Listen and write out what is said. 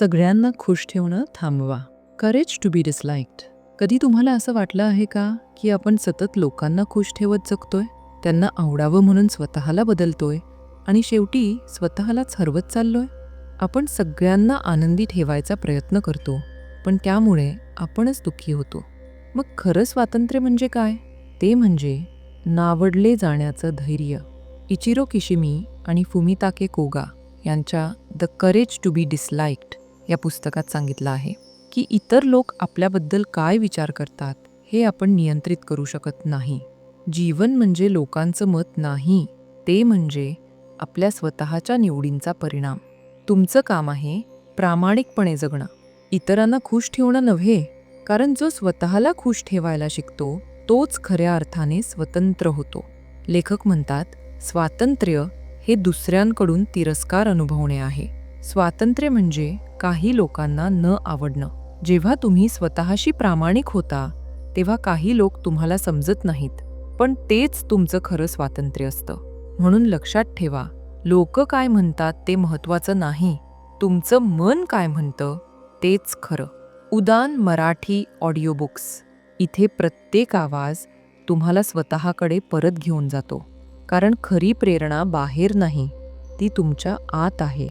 सगळ्यांना खुश ठेवणं थांबवा. करेज टू बी डिसलाइक्ड कधी तुम्हाला असं वाटलं आहे का की आपण सतत लोकांना खुश ठेवत जगतोय? त्यांना आवडावं म्हणून स्वतःला बदलतोय? आणि शेवटी स्वतःलाच हरवत चाललोय? आपण सगळ्यांना आनंदी ठेवायचा प्रयत्न करतो पण त्यामुळे आपणच दुःखी होतो. मग खरं स्वातंत्र्य म्हणजे काय? ते म्हणजे नावडले जाण्याचं धैर्य. इचिरो किशिमी आणि फुमिताके कोगा यांच्या the courage to be disliked या पुस्तकात सांगितलं आहे की इतर लोक आपल्याबद्दल काय विचार करतात हे आपण नियंत्रित करू शकत नाही. जीवन म्हणजे लोकांचं मत नाही ते म्हणजे आपल्या स्वतःच्या निवडींचा परिणाम. तुमचं काम आहे प्रामाणिकपणे जगणं. इतरांना खुश ठेवणं नव्हे कारण जो स्वतःला खुश ठेवायला शिकतो तोच खऱ्या अर्थाने स्वतंत्र होतो. लेखक म्हणतात स्वातंत्र्य हे दुसऱ्यांकडून तिरस्कार अनुभवणे आहे. स्वातंत्र्य म्हणजे काही लोकांना न आवडणं. जेव्हा तुम्ही स्वतःशी प्रामाणिक होता तेव्हा काही लोक तुम्हाला समजत नाहीत. पण तेच तुमचं खरं स्वातंत्र्य असतं. म्हणून लक्षात ठेवा लोक काय म्हणतात ते महत्वाचं नाही. तुमचं मन काय म्हणतं तेच खरं. उदान मराठी ऑडिओबुक्स. इथे प्रत्येक आवाज तुम्हाला स्वतःकडे परत घेऊन जातो. कारण खरी प्रेरणा बाहेर नाही ती तुमच्या आत आहे.